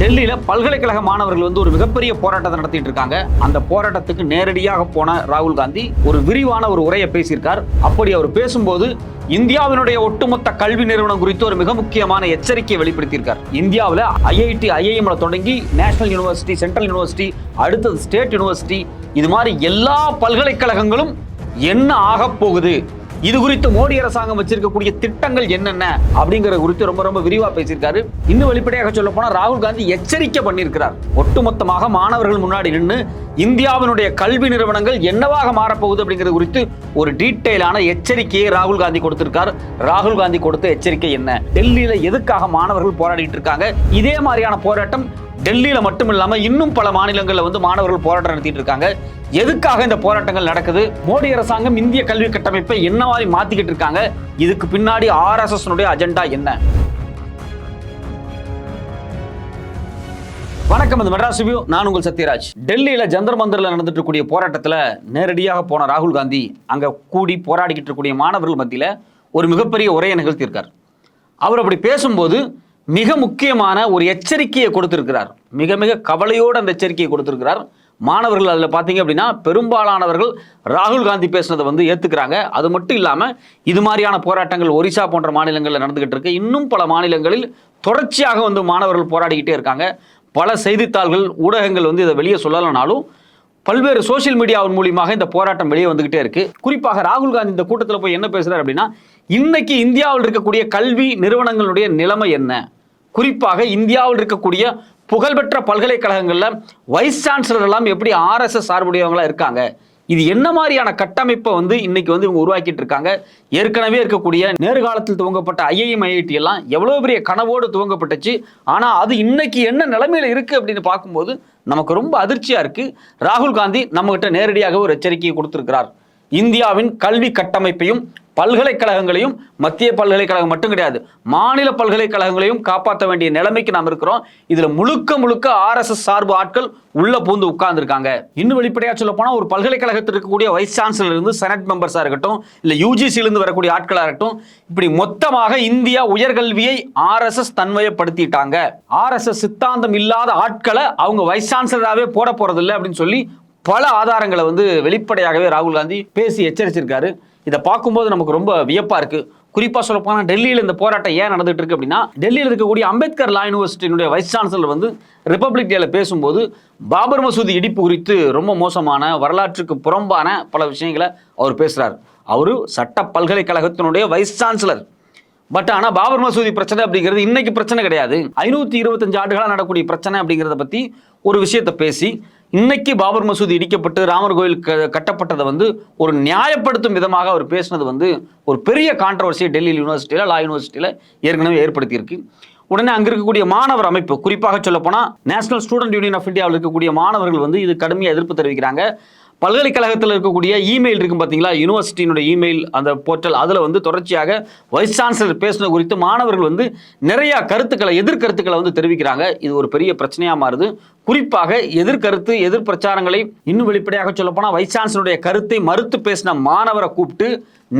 டெல்லியில பல்கலைக்கழக மாணவர்கள் வந்து ஒரு மிகப்பெரிய போராட்டத்தை நடத்திட்டு இருக்காங்க. அந்த போராட்டத்துக்கு நேரடியாக போன ராகுல் காந்தி ஒரு விரிவான ஒரு உரையை பேசியிருக்கார். அப்படி அவர் பேசும்போது இந்தியாவினுடைய ஒட்டுமொத்த கல்வி நிறுவனம் குறித்து ஒரு மிக முக்கியமான எச்சரிக்கையை வெளிப்படுத்தியிருக்கார். இந்தியாவில் ஐஐடி ஐஐஎம்ல தொடங்கி நேஷனல் யூனிவர்சிட்டி சென்ட்ரல் யூனிவர்சிட்டி அடுத்தது ஸ்டேட் யூனிவர்சிட்டி இது மாதிரி எல்லா பல்கலைக்கழகங்களும் என்ன ஆக போகுது? இது குறித்து மோடி அரசாங்கம் வச்சிருக்கக்கூடிய திட்டங்கள் என்னென்ன அப்படிங்கிற குறித்து ரொம்ப ரொம்ப விரிவா பேசியிருக்காரு. இன்னும் வெளிப்படையாக சொல்ல போனா ராகுல் காந்தி எச்சரிக்கை பண்ணியிருக்கிறார். ஒட்டுமொத்தமாக மாணவர்கள் முன்னாடி நின்று இந்தியாவினுடைய கல்வி நிறுவனங்கள் என்னவாக மாறப்போகுது அப்படிங்கிறது குறித்து ஒரு டீட்டெயிலான எச்சரிக்கையை ராகுல் காந்தி கொடுத்திருக்கார். ராகுல் காந்தி கொடுத்த எச்சரிக்கை என்ன? டெல்லியில எதுக்காக மாணவர்கள் போராடிட்டு இருக்காங்க? இதே மாதிரியான போராட்டம் டெல்லியில மட்டும் இல்லாம இன்னும் பல மாநிலங்களில் வந்து மாணவர்கள் போராட்டம் நடத்திட்டு இருக்காங்க. எதுக்காக இந்த போராட்டங்கள் நடக்குது? மோடி அரசாங்கம் இந்திய கல்வி கட்டமைப்பை என்ன மாதிரி மாத்திக்கிட்டு இருக்காங்க? இதுக்கு பின்னாடி ஆர்எஸ்எஸ் அஜெண்டா என்ன? வணக்கம் இந்த மெட்ராஸ் ரிவ்யூ. நான் உங்கள் சத்யராஜ். டெல்லியில ஜந்தர் மந்தர்ல நடந்துட்டு இருக்கக்கூடிய போராட்டத்துல நேரடியாக போன ராகுல் காந்தி அங்க கூடி போராடிக்கிட்டு இருக்கக்கூடிய மாணவர்கள் மத்தியில ஒரு மிகப்பெரிய உரையை நிகழ்த்தியிருக்கார். அவர் அப்படி பேசும்போது மிக முக்கியமான ஒரு எச்சரிக்கையை கொடுத்திருக்கிறார். மிக மிக கவலையோடு அந்த எச்சரிக்கையை கொடுத்திருக்கிறார். மாணவர்கள் அதில் பார்த்தீங்க அப்படின்னா பெரும்பாலானவர்கள் ராகுல் காந்தி பேசுனதை வந்து ஏற்றுக்கிறாங்க அது மட்டும் இல்லாமல் இது மாதிரியான போராட்டங்கள் ஒரிசா போன்ற மாநிலங்களில் நடந்துகிட்டு இருக்கு. இன்னும் பல மாநிலங்களில் தொடர்ச்சியாக வந்து மாணவர்கள் போராடிக்கிட்டே இருக்காங்க. பல செய்தித்தாள்கள் ஊடகங்கள் வந்து இதை வெளியே சொல்லலைனாலும் பல்வேறு சோஷியல் மீடியாவின் மூலியமாக இந்த போராட்டம் வெளியே வந்துகிட்டே இருக்கு. குறிப்பாக ராகுல் காந்தி இந்த கூட்டத்தில் போய் என்ன பேசுகிறார் அப்படின்னா இன்னைக்கு இந்தியாவில் இருக்கக்கூடிய கல்வி நிறுவனங்களுடைய நிலைமை என்ன? குறிப்பாக இந்தியாவில் இருக்கக்கூடிய புகழ்பெற்ற பல்கலைக்கழகங்களில் வைஸ் சான்சலர் எல்லாம் எப்படி ஆர்எஸ்எஸ் சார்புடையவங்களா இருக்காங்க? இது என்ன மாதிரியான கட்டமைப்பை வந்து இன்னைக்கு வந்து இவங்க உருவாக்கிட்டு இருக்காங்க? ஏற்கனவே இருக்கக்கூடிய நேர்காலத்தில் துவங்கப்பட்ட ஐஐஎம் ஐஐடி எல்லாம் எவ்வளோ பெரிய கனவோடு துவங்கப்பட்டுச்சு. ஆனால் அது இன்னைக்கு என்ன நிலைமையில இருக்கு அப்படின்னு பார்க்கும்போது நமக்கு ரொம்ப அதிர்ச்சியா இருக்கு. ராகுல் காந்தி நம்மகிட்ட நேரடியாக ஒரு எச்சரிக்கையை கொடுத்துருக்கிறார். இந்தியாவின் கல்வி கட்டமைப்பையும் பல்கலைக்கழகங்களையும் மத்திய பல்கலைக்கழகம் மட்டும் கிடையாது மாநில பல்கலைக்கழகங்களையும் காப்பாற்ற வேண்டிய நிலைமைக்கு நாம் இருக்கிறோம். இதுல முழுக்க முழுக்க ஆர்எஸ்எஸ் சார்பு ஆட்கள் உள்ள பூந்து உட்கார்ந்துருக்காங்க. இன்னும் வெளிப்படையா சொல்ல போனா ஒரு பல்கலைக்கழகத்தில் இருக்கக்கூடிய வைஸ் சான்சலர் இருந்து செனட் மெம்பர்ஸா இருக்கட்டும் இல்ல யூஜிசியிலிருந்து வரக்கூடிய ஆட்களா இருக்கட்டும் இப்படி மொத்தமாக இந்தியா உயர்கல்வியை ஆர்எஸ்எஸ் தன்மயப்படுத்திட்டாங்க. ஆர்எஸ்எஸ் சித்தாந்தம் இல்லாத ஆட்களை அவங்க வைஸ் சான்சலராகவே போட போறதில்லை அப்படின்னு சொல்லி பல ஆதாரங்களை வந்து வெளிப்படையாகவே ராகுல் காந்தி பேசி எச்சரிச்சிருக்காரு. இதை பார்க்கும்போது நமக்கு ரொம்ப வியப்பா இருக்கு. குறிப்பா சொல்ல போனா டெல்லியில் இந்த போராட்டம் ஏன் நடந்துட்டு இருக்கு அப்படின்னா டெல்லியில் இருக்கக்கூடிய அம்பேத்கர் லா யூனிவர்சிட்டியினுடைய வைஸ் சான்சலர் வந்து ரிப்பப்ளிக் டேல பேசும்போது பாபர் மசூதி இடிப்பு குறித்து ரொம்ப மோசமான வரலாற்றுக்கு புறம்பான பல விஷயங்களை அவர் பேசுகிறார் அவரு சட்ட பல்கலைக்கழகத்தினுடைய வைஸ் சான்சலர். பட் ஆனா பாபர் மசூதி பிரச்சனை அப்படிங்கிறது இன்னைக்கு பிரச்சனை கிடையாது. ஐநூத்தி இருபத்தஞ்சு ஆண்டுகளாக நடக்கக்கூடிய பிரச்சனை அப்படிங்கிறத பத்தி ஒரு விஷயத்தை பேசி இன்னைக்கு பாபர் மசூதி இடிக்கப்பட்டு ராமர் கோயில் க- கட்டப்பட்டதை வந்து ஒரு நியாயப்படுத்தும் விதமாக அவர் பேசினது வந்து ஒரு பெரிய கான்ட்ரவர்சியை டெல்லி யூனிவர்சிட்டியில் லா யூனிவர்சிட்டியில் ஏற்கனவே ஏற்படுத்தியிருக்கு. உடனே அங்கே இருக்கக்கூடிய மாணவர் அமைப்பு குறிப்பாக சொல்லப்போனால் நேஷனல் ஸ்டூடெண்ட் யூனியன் ஆஃப் இந்தியாவில் இருக்கக்கூடிய மாணவர்கள் வந்து இது கடுமையாக எதிர்ப்பு தெரிவிக்கிறாங்க. பல்கலைக்கழகத்தில் இருக்கக்கூடிய இமெயில் இருக்கும் பார்த்தீங்களா யூனிவர்சிட்டியினுடைய இமெயில் அந்த போர்ட்டல் அதில் வந்து தொடர்ச்சியாக வைஸ் சான்சலர் பேசுனது குறித்து மாணவர்கள் வந்து நிறையா கருத்துக்களை எதிர்கருத்துக்களை வந்து தெரிவிக்கிறாங்க. இது ஒரு பெரிய பிரச்சனையாக மாறுது. குறிப்பாக எதிர்கருத்து எதிர் பிரச்சாரங்களை இன்னும் வெளிப்படையாக சொல்லப்போனால் வைஸ் சான்சலருடைய கருத்தை மறுத்து பேசின மாணவரை கூப்பிட்டு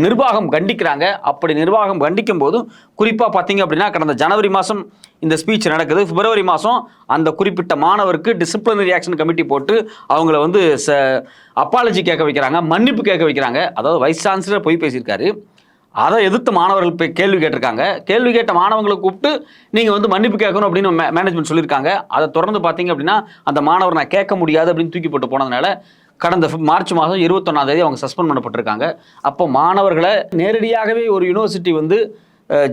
நிர்வாகம் கண்டிக்கிறாங்க. அப்படி நிர்வாகம் கண்டிக்கும் போது குறிப்பாக பார்த்தீங்க அப்படின்னா கடந்த ஜனவரி மாதம் இந்த ஸ்பீச் நடக்குது. பிப்ரவரி மாதம் அந்த குறிப்பிட்ட மாணவருக்கு டிசிப்ளினரி ஆக்ஷன் கமிட்டி போட்டு அவங்கள வந்து ச அப்பாலஜி கேட்க வைக்கிறாங்க மன்னிப்பு கேட்க வைக்கிறாங்க. அதாவது வைஸ் சான்சலர் போய் பேசியிருக்காரு. அதை எதிர்த்து மாணவர்கள் போய் கேள்வி கேட்டிருக்காங்க. கேள்வி கேட்ட மாணவங்களை கூப்பிட்டு நீங்கள் வந்து மன்னிப்பு கேட்கணும் அப்படின்னு மேனேஜ்மெண்ட் சொல்லியிருக்காங்க. அதை தொடர்ந்து பார்த்தீங்க அப்படின்னா அந்த மாணவர் நான் கேட்க முடியாது அப்படின்னு தூக்கி போட்டு போனதுனால கடந்த மார்ச் மாதம் இருபத்தொன்னாம் தேதி அவங்க சஸ்பெண்ட் பண்ணப்பட்டிருக்காங்க. அப்போ மாணவர்களை நேரடியாகவே ஒரு யூனிவர்சிட்டி வந்து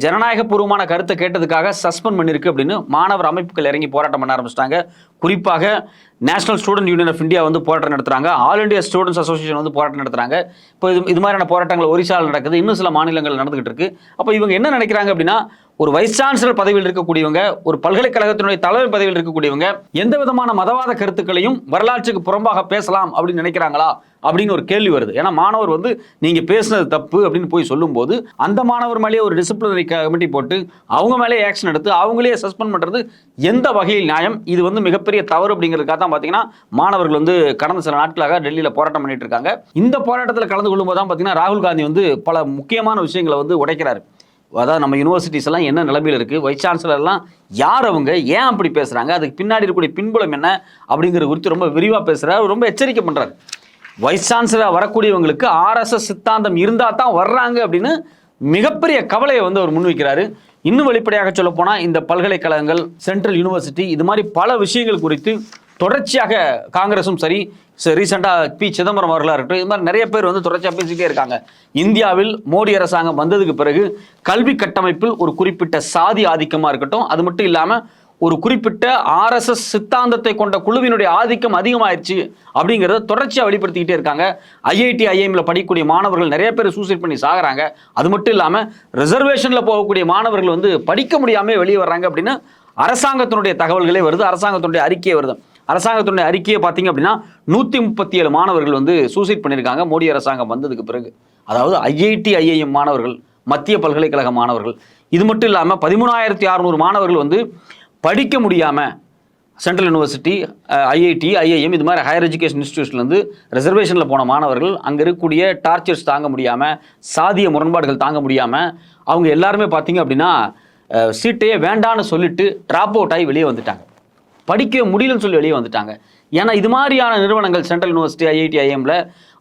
ஜனநாயகபூர்வமான கருத்தை கேட்டதுக்காக சஸ்பெண்ட் பண்ணியிருக்கு அப்படின்னு மாணவர் அமைப்புகள் இறங்கி போராட்டம் பண்ண ஆரம்பிச்சிட்டாங்க. குறிப்பாக national student union of India வந்து போராட்டம் நடத்துகிறாங்க ஆல் இந்தியா ஸ்டூடெண்ட்ஸ் அசோசியேஷன் வந்து போராட்டம் நடத்துகிறாங்க இப்போ இது இது மாதிரியான போராட்டங்கள் ஒரிசாவில் நடக்குது. இன்னும் சில மாநிலங்கள் நடந்துகிட்டு இருக்கு. அப்போ இவங்க என்ன நினைக்கிறாங்க அப்படின்னா ஒரு வைஸ் சான்சலர் பதவியில் இருக்கக்கூடியவங்க ஒரு பல்கலைக்கழகத்தினுடைய தலைமை பதவியில் இருக்கக்கூடியவங்க எந்த விதமான மதவாத கருத்துக்களையும் வரலாற்றுக்கு புறம்பாக பேசலாம் அப்படின்னு நினைக்கிறாங்களா அப்படின்னு ஒரு கேள்வி வருது. ஏன்னா மாணவர் வந்து நீங்க பேசுனது தப்பு அப்படின்னு போய் சொல்லும்போது அந்த மாணவர் மேலேயே ஒரு டிசிப்ளினரி கமிட்டி போட்டு அவங்க மேலே ஆக்ஷன் எடுத்து அவங்களே சஸ்பெண்ட் பண்றது எந்த வகையில் நியாயம்? இது வந்து மிகப்பெரிய தவறு அப்படிங்கிறதுக்காக தான் பார்த்தீங்கன்னா மாணவர்கள் வந்து கடந்த சில நாட்களாக டெல்லியில் போராட்டம் பண்ணிட்டு இருக்காங்க. இந்த போராட்டத்தில் கலந்து கொள்ளும்போது தான் பார்த்தீங்கன்னா ராகுல் காந்தி வந்து பல முக்கியமான விஷயங்களை வந்து உடைக்கிறார். அதாவது நம்ம யூனிவர்சிட்டிஸ் எல்லாம் என்ன நிலைமையில் இருக்குது வைஸ் சான்சலர்லாம் யார் அவங்க? ஏன் அப்படி பேசுகிறாங்க அதுக்கு பின்னாடி இருக்கக்கூடிய பின்புலம் என்ன? அப்படிங்கிற குறித்து ரொம்ப விரிவாக பேசுகிறார் ரொம்ப எச்சரிக்கை பண்ணுறாரு வைஸ் சான்சலர் வரக்கூடியவங்களுக்கு ஆர்எஸ்எஸ் சித்தாந்தம் இருந்தால் தான் வர்றாங்க அப்படின்னு மிகப்பெரிய கவலையை வந்து அவர் முன்வைக்கிறாரு. இன்னும் வெளிப்படையாக சொல்ல போனால் இந்த பல்கலைக்கழகங்கள் சென்ட்ரல் யூனிவர்சிட்டி இது மாதிரி பல விஷயங்கள் குறித்து தொடர்ச்சியாக காங்கிரஸும் சரி ரீசெண்டாக பி. சிதம்பரம் அவர்களாக இருக்கட்டும் இது மாதிரி நிறைய பேர் வந்து தொடர்ச்சியாக பேசிக்கிட்டே இருக்காங்க. இந்தியாவில் மோடி அரசாங்கம் வந்ததுக்கு பிறகு கல்வி கட்டமைப்பில் ஒரு குறிப்பிட்ட சாதி ஆதிக்கமாக இருக்கட்டும் அது மட்டும் இல்லாமல் ஒரு குறிப்பிட்ட ஆர்எஸ்எஸ் சித்தாந்தத்தை கொண்ட குழுவினுடைய ஆதிக்கம் அதிகமாயிருச்சு அப்படிங்கிறத தொடர்ச்சியாக வெளிப்படுத்திக்கிட்டே இருக்காங்க. ஐஐடி ஐஎம்ல படிக்கக்கூடிய மாணவர்கள் நிறைய பேர் சூசைட் பண்ணி சாகிறாங்க. அது மட்டும் இல்லாமல் ரிசர்வேஷனில் போகக்கூடிய மாணவர்கள் வந்து படிக்க முடியாமல் வெளியே வர்றாங்க அப்படின்னு அரசாங்கத்தினுடைய தகவல்களே வருது. அரசாங்கத்தினுடைய அறிக்கையே வருது. அரசாங்கத்தினுடைய அறிக்கையை பார்த்தீங்க அப்படின்னா நூற்றி முப்பத்தி ஏழு மாணவர்கள் வந்து சூசைட் பண்ணியிருக்காங்க. மோடி அரசாங்கம் வந்ததுக்கு பிறகு. அதாவது ஐஐடி ஐஐஎம் மாணவர்கள் மத்திய பல்கலைக்கழக மாணவர்கள். இது மட்டும் இல்லாமல் பதிமூணாயிரத்தி அறநூறு மாணவர்கள் வந்து படிக்க முடியாமல் சென்ட்ரல் யூனிவர்சிட்டி ஐஐடி ஐஐஎம் இது மாதிரி ஹையர் எஜுகேஷன் இன்ஸ்டியூஷன்லேருந்து ரிசர்வேஷனில் போன மாணவர்கள் அங்கே இருக்கக்கூடிய டார்ச்சர்ஸ் தாங்க முடியாமல் சாதிய முரண்பாடுகள் தாங்க முடியாமல் அவங்க எல்லாருமே பார்த்தீங்க அப்படின்னா சீட்டையே வேண்டான்னு சொல்லிட்டு ட்ராப் அவுட் ஆகி வெளியே வந்துட்டாங்க. படிக்க முடியலன்னு சொல்லி வெளியே வந்துட்டாங்க. ஏன்னா இது மாதிரியான நிறுவனங்கள் சென்ட்ரல் யூனிவர்சிட்டி ஐஐடி ஐஎம்ல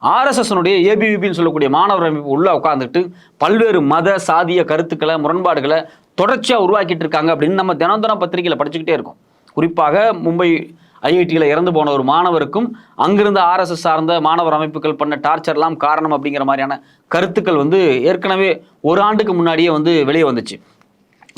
ஆர்எஸ்எஸ்னுடைய ஏபிவிபின்னு சொல்லக்கூடிய மாணவர் அமைப்பு உள்ளே உட்காந்துட்டு பல்வேறு மத சாதிய கருத்துக்களை முரண்பாடுகளை தொடர்ச்சியாக உருவாக்கிட்டு இருக்காங்க அப்படின்னு நம்ம தினம் தினம் பத்திரிகையில் படிச்சுக்கிட்டே இருக்கோம். குறிப்பாக மும்பை ஐஐடியில் இறந்து போன ஒரு மாணவருக்கும் அங்கிருந்த ஆர்எஸ்எஸ் சார்ந்த மாணவர் அமைப்புகள் பண்ண டார்ச்சர்லாம் காரணம் அப்படிங்கிற மாதிரியான கருத்துக்கள் வந்து ஏற்கனவே ஒரு ஆண்டுக்கு முன்னாடியே வந்து வெளியே வந்துச்சு.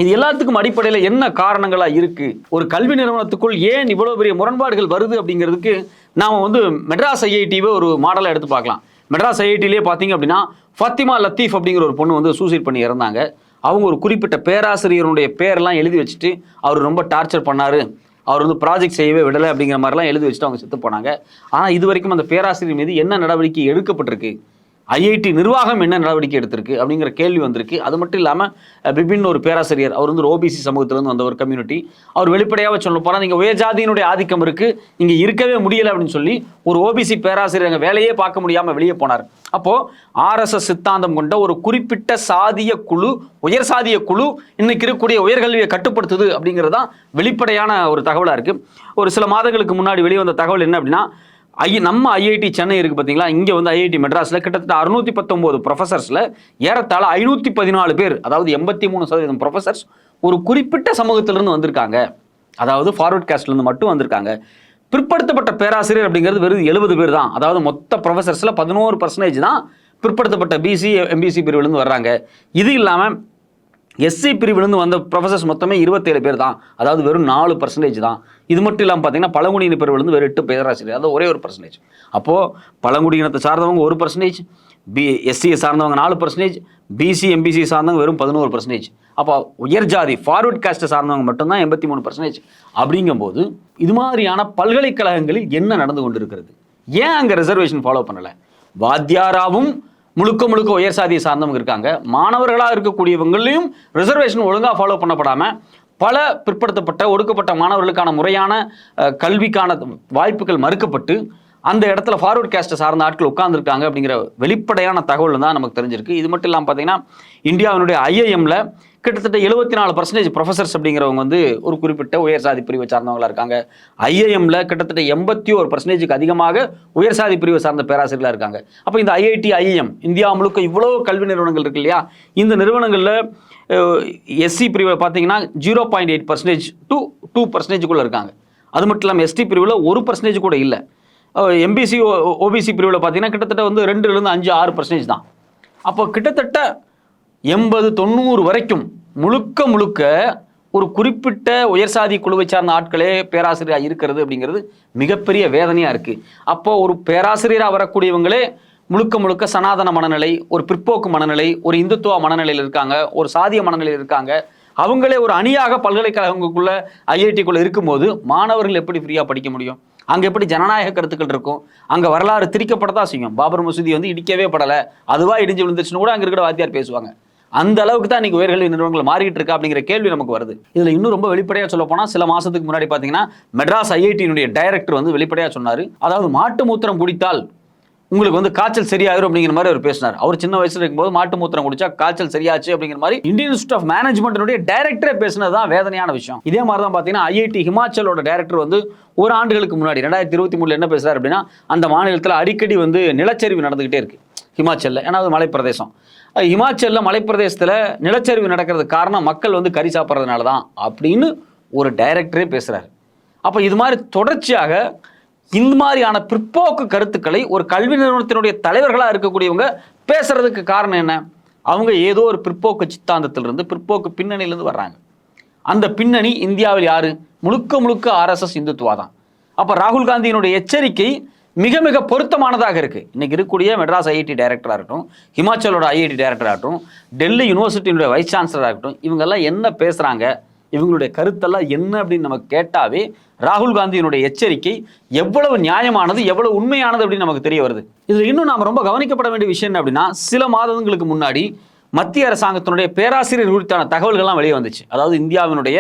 இது எல்லாத்துக்கும் அடிப்படையில் என்ன காரணங்களாக இருக்குது ஒரு கல்வி நிறுவனத்துக்குள் ஏன் இவ்வளோ பெரிய முரண்பாடுகள் வருது அப்படிங்கிறதுக்கு நாம் வந்து மெட்ராஸ் ஐஐடிவை ஒரு மாடலாக எடுத்து பார்க்கலாம். மெட்ராஸ் ஐஐடியிலே பார்த்தீங்க அப்படின்னா ஃபத்திமா லத்தீஃப் அப்படிங்கிற ஒரு பொண்ணு வந்து சூசைட் பண்ணி இறந்தாங்க. அவங்க ஒரு குறிப்பிட்ட பேராசிரியருடைய பேரெல்லாம் எழுதி வச்சுட்டு அவர் ரொம்ப டார்ச்சர் பண்ணார். அவர் வந்து ப்ராஜெக்ட் செய்யவே விடலை அப்படிங்கிற மாதிரிலாம் எழுதி வச்சுட்டு அவங்க செத்து போனாங்க. ஆனால் இது வரைக்கும் அந்த பேராசிரியர் மீது என்ன நடவடிக்கை எடுக்கப்பட்டிருக்கு? ஐஐடி நிர்வாகம் என்ன நடவடிக்கை எடுத்திருக்கு அப்படிங்கிற கேள்வி வந்திருக்கு. அது மட்டும் இல்லாமல் பிபின் ஒரு பேராசிரியர் அவர் வந்து ஓபிசி சமூகத்திலிருந்து வந்த ஒரு கம்யூனிட்டி அவர் வெளிப்படையாக சொல்ல போனால் நீங்கள் உயர்ஜாதியினுடைய ஆதிக்கம் இருக்குது இங்கே இருக்கவே முடியலை அப்படின்னு சொல்லி ஒரு ஓபிசி பேராசிரியர் அங்கே வேலையே பார்க்க முடியாமல் வெளியே போனார். அப்போது ஆர்எஸ்எஸ் சித்தாந்தம் கொண்ட ஒரு குறிப்பிட்ட சாதிய குழு உயர் சாதிய குழு இன்னைக்கு இருக்கக்கூடிய உயர்கல்வியை கட்டுப்படுத்துது அப்படிங்கிறது தான் வெளிப்படையான ஒரு தகவலாக இருக்குது ஒரு சில மாதங்களுக்கு முன்னாடி வெளியே வந்த தகவல் என்ன அப்படின்னா ஐ நம்ம ஐஐடி சென்னை இருக்குது பார்த்தீங்களா இங்கே வந்து ஐஐடி மெட்ராஸில் கிட்டத்தட்ட அறுநூத்தி பத்தொம்போது ப்ரொஃபசர்ஸில் ஏறத்தாழ ஐநூற்றி பதினாலு பேர் அதாவது எண்பத்தி மூணு சதவீதம் ப்ரொஃபசர்ஸ் ஒரு குறிப்பிட்ட சமூகத்திலிருந்து வந்திருக்காங்க. அதாவது ஃபார்வர்ட் காஸ்ட்லேருந்து மட்டும் வந்திருக்காங்க. பிற்படுத்தப்பட்ட பேராசிரியர் அப்படிங்கிறது வெறும் எழுபது பேர் தான். அதாவது மொத்த ப்ரொஃபசர்ஸில் பதினோரு பர்சன்டேஜ் தான் பிற்படுத்தப்பட்ட பிசி எம்பிசி பிரிவுலேருந்து வர்றாங்க. இது இல்லாமல் எஸ்சி பிரிவிலிருந்து வந்த ப்ரொஃபசர்ஸ் மொத்தமே இருபத்தேழு பேர் தான். அதாவது வெறும் நாலு பர்சன்டேஜ் தான். இது மட்டும் இல்லாமல் பார்த்தீங்கன்னா பழங்குடியின பிரிவிலிருந்து வெறும் எட்டு பேராசிரியர். அதாவது ஒரே ஒரு பர்சன்டேஜ் அப்போது பழங்குடியினத்தை சார்ந்தவங்க ஒரு பர்சன்டேஜ் பி எஸ்சியை சார்ந்தவங்க நாலு பர்சன்டேஜ் பிசி எம்பிசி சார்ந்தவங்க வெறும் பதினோரு பர்சன்டேஜ் அப்போ உயர் ஜாதி ஃபார்வர்ட் காஸ்ட்டை சார்ந்தவங்க மட்டும்தான் எண்பத்தி மூணு பர்சன்டேஜ் அப்படிங்கும்போது இது மாதிரியான பல்கலைக்கழகங்களில் என்ன நடந்து கொண்டிருக்கிறது? ஏன் அங்கே ரிசர்வேஷன் ஃபாலோ பண்ணலை? வாத்தியாராவும் முழுக்க முழுக்க உயர் சாதியை சார்ந்தவங்க இருக்காங்க. மாணவர்களாக இருக்கக்கூடியவங்களையும் ரிசர்வேஷன் ஒழுங்காக ஃபாலோ பண்ணப்படாமல் பல பிற்படுத்தப்பட்ட ஒடுக்கப்பட்ட மாணவர்களுக்கான முறையான கல்விக்கான வாய்ப்புகள் மறுக்கப்பட்டு அந்த இடத்துல ஃபார்வர்ட் கேஸ்ட்டை சார்ந்த ஆட்கள் உட்கார்ந்துருக்காங்க அப்படிங்கிற வெளிப்படையான தகவல் தான் நமக்கு தெரிஞ்சிருக்கு. இது மட்டும் இல்லாமல் பார்த்தீங்கன்னா இந்தியாவினுடைய ஐஐஎம்ல கிட்டத்தட்ட எழுபத்தி நாலு பர்சன்டேஜ் ப்ரொஃபசர்ஸ் அப்படிங்கிறவங்க வந்து ஒரு குறிப்பிட்ட உயர் சாதி பிரிவை சார்ந்தவங்களா இருக்காங்க. ஐஐஎம்ல கிட்டத்தட்ட எண்பத்தி ஒரு பர்சன்டேஜுக்கு அதிகமாக உயர் சாதி பிரிவை சார்ந்த பேராசிரியர்களாக இருக்காங்க. அப்போ இந்த ஐஐடி ஐஏஎம் இந்தியா முழுக்க இவ்வளோ கல்வி நிறுவனங்கள் இருக்கு இல்லையா? இந்த நிறுவனங்களில் எஸ்சி பிரிவை பார்த்தீங்கன்னா zero point eight percentage to two பர்சன்டேஜுக்குள்ளே இருக்காங்க. அது மட்டும் இல்லாமல் எஸ்டி பிரிவில் ஒரு பர்சன்டேஜ் கூட இல்லை. எம்பிசி ஓபிசி பிரிவில் பார்த்தீங்கன்னா கிட்டத்தட்ட வந்து ரெண்டுலேருந்து அஞ்சு ஆறு பர்சன்டேஜ் தான். அப்போ கிட்டத்தட்ட எண்பது தொண்ணூறு வரைக்கும் முழுக்க முழுக்க ஒரு குறிப்பிட்ட உயர் சாதி குழுவை சார்ந்த ஆட்களே பேராசிரியராக இருக்கிறது அப்படிங்கிறது மிகப்பெரிய வேதனையாக இருக்குது அப்போது ஒரு பேராசிரியராக வரக்கூடியவங்களே முழுக்க முழுக்க சனாதன மனநிலை ஒரு பிற்போக்கு மனநிலை ஒரு இந்துத்துவ மனநிலையில் இருக்காங்க ஒரு சாதிய மனநிலையில் இருக்காங்க. அவங்களே ஒரு அணியாக பல்கலைக்கழகங்களுக்குள்ள ஐஐடிக்குள்ளே இருக்கும்போது மாணவர்கள் எப்படி ஃப்ரீயாக படிக்க முடியும்? அங்கே எப்படி ஜனநாயக கருத்துக்கள் இருக்கும்? அங்கே வரலாறு திரிக்கப்படத்தான் செய்யும் பாபர் மசூதி வந்து இடிக்கவே படலை. அதுவாக இடிஞ்சு விழுந்துருச்சுன்னு கூட அங்கே இருக்கிற வாத்தியார் பேசுவாங்க. அந்த அளவுக்கு தான் இன்றைக்கி உயர்கல்வி நிறுவனங்கள் மாறிட்டு இருக்கா அப்படிங்கிற கேள்வி நமக்கு வருது. இதில் இன்னும் ரொம்ப வெளிப்படையாக சொல்ல போனால் சில மாதத்துக்கு முன்னாடி பார்த்தீங்கன்னா மெட்ராஸ் ஐஐடியினுடைய டைரக்டர் வந்து வெளிப்படையாக சொன்னார். அதாவது மாட்டு மூத்திரம் குடித்தால் உங்களுக்கு வந்து காய்ச்சல் சரியாயிரும் அப்படிங்கிற மாதிரி அவர் பேசினார். அவர் சின்ன வயசுல இருக்கும்போது மாட்டு மூத்திரம் குடிச்சா காய்ச்சல் சரியாச்சு அப்படிங்கிற மாதிரி இந்தியன் இன்ஸ்டியூட் ஆஃப் மேனேஜ்மெண்ட்டுடைய டைரக்டரே பேசினது தான் வேதனையான விஷயம். இதே மாதிரி தான் பார்த்தீங்கன்னா ஐஐடி ஹிமாச்சலோட டைரக்டர் வந்து ஒரு ஆண்டுகளுக்கு முன்னாடி ரெண்டாயிரத்தி இருபத்தி மூணுல என்ன பேசுறாரு அப்படின்னா அந்த மாநிலத்தில் அடிக்கடி வந்து நிலச்சரிவு நடந்துகிட்டே இருக்கு ஹிமாச்சலில் ஏன்னா அது மலைப்பிரதேசம். ஹிமாச்சலில் மலைப்பிரதேசத்தில் நிலச்சரிவு நடக்கிறதுக்கு காரணம் மக்கள் வந்து கறி சாப்பிட்றதுனால தான் அப்படின்னு ஒரு டைரக்டரே பேசுகிறார் அப்போ இது மாதிரி தொடர்ச்சியாக இந்த மாதிரியான பிற்போக்கு கருத்துக்களை ஒரு கல்வி நிறுவனத்தினுடைய தலைவர்களாக இருக்கக்கூடியவங்க பேசுறதுக்கு காரணம் என்ன? அவங்க ஏதோ ஒரு பிற்போக்கு சித்தாந்தத்திலிருந்து பிற்போக்கு பின்னணியிலிருந்து வர்றாங்க. அந்த பின்னணி இந்தியாவில் யாரு? முழுக்க முழுக்க ஆர்எஸ்எஸ் இந்துத்துவா தான் அப்போ ராகுல் காந்தியினுடைய எச்சரிக்கை மிக மிக பொருத்தமானதாக இருக்கு. இன்னைக்கு இருக்கக்கூடிய மெட்ராஸ் ஐஐடி டைரக்டராக இருக்கட்டும் ஹிமாச்சலோட ஐஐடி டைரக்டராக இருக்கட்டும் டெல்லி யூனிவர்சிட்டியினுடைய வைஸ் சான்சலராக இருக்கட்டும் இவங்கெல்லாம் என்ன பேசுகிறாங்க இவங்களுடைய கருத்தெல்லாம் என்ன அப்படின்னு நம்ம கேட்டாவே ராகுல் காந்தியினுடைய எச்சரிக்கை எவ்வளவு நியாயமானது எவ்வளவு உண்மையானது அப்படின்னு நமக்கு தெரிய வருது. இதில் இன்னும் நாம் ரொம்ப கவனிக்கப்பட வேண்டிய விஷயம் என்ன அப்படின்னா சில மாதங்களுக்கு முன்னாடி மத்திய அரசாங்கத்தினுடைய பேராசிரியர் குறித்தான தகவல்கள்லாம் வெளியே வந்துச்சு. அதாவது இந்தியாவினுடைய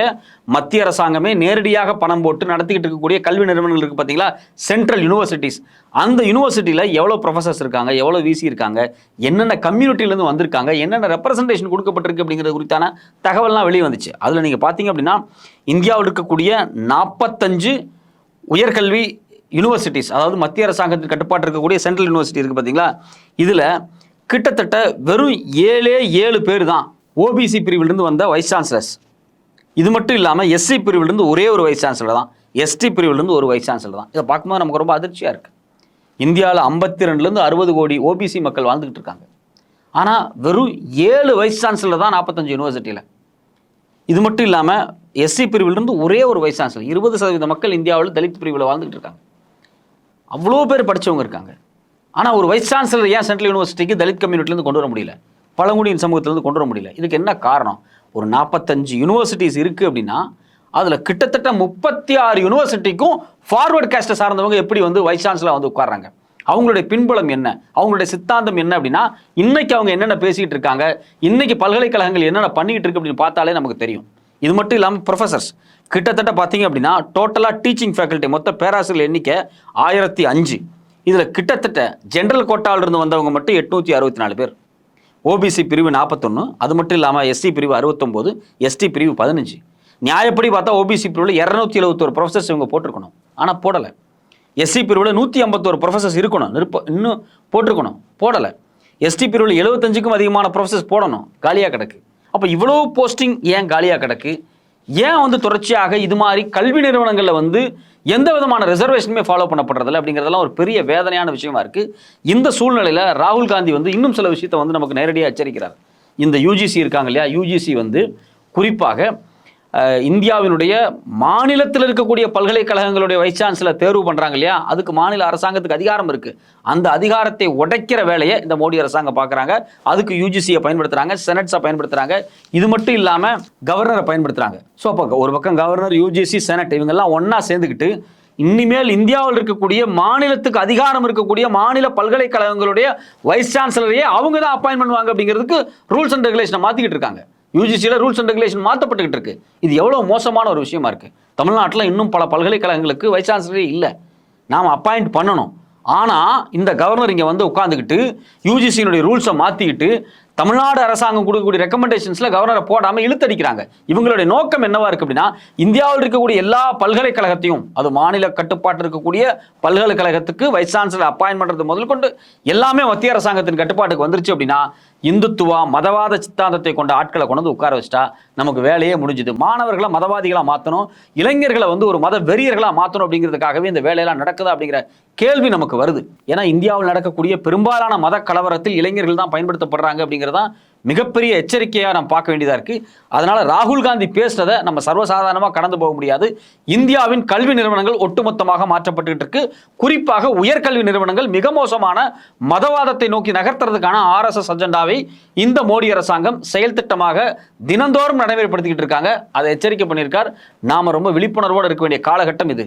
மத்திய அரசாங்கமே நேரடியாக பணம் போட்டு நடத்திக்கிட்டு இருக்கக்கூடிய கல்வி நிறுவனங்கள் இருக்குது பார்த்தீங்களா சென்ட்ரல் யூனிவர்சிட்டிஸ் அந்த யூனிவர்சிட்டியில் எவ்வளோ ப்ரொஃபசர்ஸ் இருக்காங்க? எவ்வளோ விசி இருக்காங்க? என்னென்ன கம்யூனிட்டிலேருந்து வந்திருக்காங்க? என்னென்ன ரெப்ரசன்டேஷன் கொடுக்கப்பட்டிருக்கு அப்படிங்கிறது குறித்தான தகவல்லாம் வெளியே வந்துச்சு. அதில் நீங்கள் பார்த்தீங்க அப்படின்னா இந்தியாவில் இருக்கக்கூடிய நாற்பத்தஞ்சு உயர்கல்வி யூனிவர்சிட்டிஸ் அதாவது மத்திய அரசாங்கத்தின் கட்டுப்பாட்டு இருக்கக்கூடிய சென்ட்ரல் யூனிவர்சிட்டி இருக்குது பார்த்தீங்களா இதில் கிட்டத்தட்ட வெறும் ஏழே ஏழு பேர் தான் ஓபிசி பிரிவிலிருந்து வந்த வைஸ் சான்சலர்ஸ் இது மட்டும் இல்லாமல் எஸ்சி பிரிவிலிருந்து ஒரே ஒரு வைஸ் சான்சலர் தான். எஸ்டி பிரிவிலிருந்து ஒரு வைஸ் சான்சலர் தான். இதை பார்க்கும்போது நமக்கு ரொம்ப அதிர்ச்சியாக இருக்குது இந்தியாவில் ஐம்பத்தி ரெண்டுலேருந்து அறுபது கோடி ஓபிசி மக்கள் வாழ்ந்துக்கிட்டு இருக்காங்க. ஆனால் வெறும் ஏழு வைஸ் சான்சலர் தான் நாற்பத்தஞ்சு யூனிவர்சிட்டியில் இது மட்டும் இல்லாமல் எஸ்சி பிரிவிலிருந்து ஒரே ஒரு வைஸ் சான்சலர் இருபது சதவீத மக்கள் இந்தியாவில் தலித் பிரிவில் வாழ்ந்துகிட்டு இருக்காங்க. அவ்வளோ பேர் படிச்சவங்க இருக்காங்க. ஆனால் ஒரு வைஸ் சான்சலர் ஏன் சென்ட்ரல் யூனிவர்சிட்டிக்கு தலித் கம்யூனிட்டிலேருந்து கொண்டு வர முடியல? பழங்குடியின் சமூகத்திலேருந்து கொண்டு வர முடியல. இதுக்கு என்ன காரணம்? ஒரு நாற்பத்தஞ்சு யூனிவர்சிட்டிஸ் இருக்குது அப்படின்னா அதில் கிட்டத்தட்ட முப்பத்தி ஆறு யூனிவர்சிட்டிக்கும் ஃபார்வர்ட் கேஸ்ட்டை சார்ந்தவங்க எப்படி வந்து வைஸ் சான்சலராக வந்து உட்கார்றாங்க? அவங்களுடைய பின்புலம் என்ன? அவங்களுடைய சித்தாந்தம் என்ன அப்படின்னா இன்னைக்கு அவங்க என்னென்ன பேசிக்கிட்டு இருக்காங்க? இன்னைக்கு பல்கலைக்கழகங்கள் என்னென்ன பண்ணிக்கிட்டு இருக்கு அப்படின்னு பார்த்தாலே நமக்கு தெரியும். இது மட்டும் இல்லாமல் ப்ரொஃபசர்ஸ் கிட்டத்தட்ட பார்த்தீங்க அப்படின்னா டோட்டலாக டீச்சிங் ஃபேக்கல்ட்டி மொத்த பேராசிரியர் எண்ணிக்கை ஆயிரத்தி அஞ்சு. இதில் கிட்டத்தட்ட ஜென்ரல் கோட்டாவிலிருந்து வந்தவங்க மட்டும் எட்நூற்றி அறுபத்தி நாலு பேர் ஓபிசி பிரிவு நாற்பத்தொன்று அது மட்டும் இல்லாமல் எஸ்சி பிரிவு அறுபத்தொம்போது எஸ்டி பிரிவு பதினஞ்சு. நியாயப்படி பார்த்தா ஓபிசி பிரிவில் இரநூத்தி எழுபத்தோரு ப்ரொஃபஸர்ஸ் இவங்க போட்டிருக்கணும். ஆனால் போடலை. எஸ்சி பிரிவில் நூற்றி ஐம்பத்தோரு ப்ரொஃபசர்ஸ் இருக்கணும். நிருப்ப இன்னும் போட்டிருக்கணும். போடலை. எஸ்டி பிரிவில் எழுபத்தஞ்சுக்கும் அதிகமான ப்ரொஃபஸர்ஸ் போடணும். காலியாக கிடக்கு. அப்போ இவ்வளோ போஸ்டிங் ஏன் காலியாக கிடக்கு? ஏன் வந்து தொடர்ச்சியாக இது மாதிரி கல்வி நிறுவனங்களில் வந்து எந்த விதமான ரிசர்வேஷனுமே ஃபாலோ பண்ணப்படுறதில்ல அப்படிங்கிறதெல்லாம் ஒரு பெரிய வேதனையான விஷயமா இருக்குது இந்த சூழ்நிலையில் ராகுல் காந்தி வந்து இன்னும் சில விஷயத்தை வந்து நமக்கு நேரடியாக எச்சரிக்கிறார். இந்த யூஜிசி இருக்காங்க இல்லையா? யூஜிசி வந்து குறிப்பாக இந்தியாவினுடைய மாநிலத்தில் இருக்கக்கூடிய பல்கலைக்கழகங்களுடைய வைஸ் சான்சலர் தேர்வு பண்ணுறாங்க இல்லையா? அதுக்கு மாநில அரசாங்கத்துக்கு அதிகாரம் இருக்குது அந்த அதிகாரத்தை உடைக்கிற வேலையை இந்த மோடி அரசாங்கம் பார்க்குறாங்க. அதுக்கு யூஜிசியை பயன்படுத்துகிறாங்க செனட்ஸை பயன்படுத்துகிறாங்க இது மட்டும் இல்லாமல் கவர்னரை பயன்படுத்துகிறாங்க ஸோ அப்போ ஒரு பக்கம் கவர்னர் யூஜிசி செனட் இவங்கெல்லாம் ஒன்றா சேர்ந்துக்கிட்டு இனிமேல் இந்தியாவில் இருக்கக்கூடிய மாநிலத்துக்கு அதிகாரம் இருக்கக்கூடிய மாநில பல்கலைக்கழகங்களுடைய வைஸ் சான்சலரையே அவங்க தான் அப்பாயின் பண்ணுவாங்க அப்படிங்கிறதுக்கு ரூல்ஸ் அண்ட் ரெகுலேஷனை மாற்றிக்கிட்டு இருக்காங்க. யூஜிசியில் ரூல்ஸ் அண்ட் ரெகுலேஷன் மாற்றப்பட்டுக்கிட்டு இருக்கு. இது எவ்வளோ மோசமான ஒரு விஷயமா இருக்கு. தமிழ்நாட்டில் இன்னும் பல பல்கலைக்கழகங்களுக்கு வைஸ் சான்சலரே இல்லை. நாம் அப்பாயிண்ட் பண்ணணும். ஆனால் இந்த கவர்னர் இங்கே வந்து உட்காந்துக்கிட்டு யூஜிசியினுடைய ரூல்ஸை மாற்றிக்கிட்டு தமிழ்நாடு அரசாங்கம் கொடுக்கக்கூடிய ரெக்கமெண்டேஷன்ஸில் கவர்னரை போடாமல் இழுத்தடிக்கிறாங்க. இவங்களுடைய நோக்கம் என்னவா இருக்கு அப்படின்னா இந்தியாவில் இருக்கக்கூடிய எல்லா பல்கலைக்கழகத்தையும் அது மாநில கட்டுப்பாட்டில் இருக்கக்கூடிய பல்கலைக்கழகத்துக்கு வைஸ் சான்சலர் அப்பாயின் பண்ணுறது முதல் கொண்டு எல்லாமே மத்திய அரசாங்கத்தின் கட்டுப்பாட்டுக்கு வந்துருச்சு அப்படின்னா இந்துத்துவா மதவாத சித்தாந்தத்தை கொண்ட ஆட்களை கொண்டு வந்து உட்கார வச்சுட்டா நமக்கு வேலையே முடிஞ்சுது. மாணவர்களை மதவாதிகளாக மாற்றணும் இளைஞர்களை வந்து ஒரு மத வெறியர்களாக மாற்றணும் அப்படிங்கிறதுக்காகவே இந்த வேலையெல்லாம் நடக்குதா அப்படிங்கிற கேள்வி நமக்கு வருது. ஏன்னா இந்தியாவில் நடக்கக்கூடிய பெரும்பாலான மத கலவரத்தில் இளைஞர்கள் தான் பயன்படுத்தப்படுறாங்க அப்படிங்கிறதான் மிகப்பெரிய எச்சரிக்கையாக நம்ம பார்க்க வேண்டியதாக இருக்குது அதனால் ராகுல் காந்தி பேசுனதை நம்ம சர்வசாதாரணமாக கடந்து போக முடியாது. இந்தியாவின் கல்வி நிறுவனங்கள் ஒட்டுமொத்தமாக மாற்றப்பட்டுக்கிட்டு இருக்கு. குறிப்பாக உயர்கல்வி நிறுவனங்கள் மிக மோசமான மதவாதத்தை நோக்கி நகர்த்துறதுக்கான ஆர்எஸ்எஸ் அஜெண்டாவை இந்த மோடி அரசாங்கம் செயல் திட்டமாக தினந்தோறும் நடைமுறைப்படுத்திக்கிட்டு இருக்காங்க. அதை எச்சரிக்கை பண்ணியிருக்கார். நாம ரொம்ப விழிப்புணர்வோடு இருக்க வேண்டிய காலகட்டம் இது.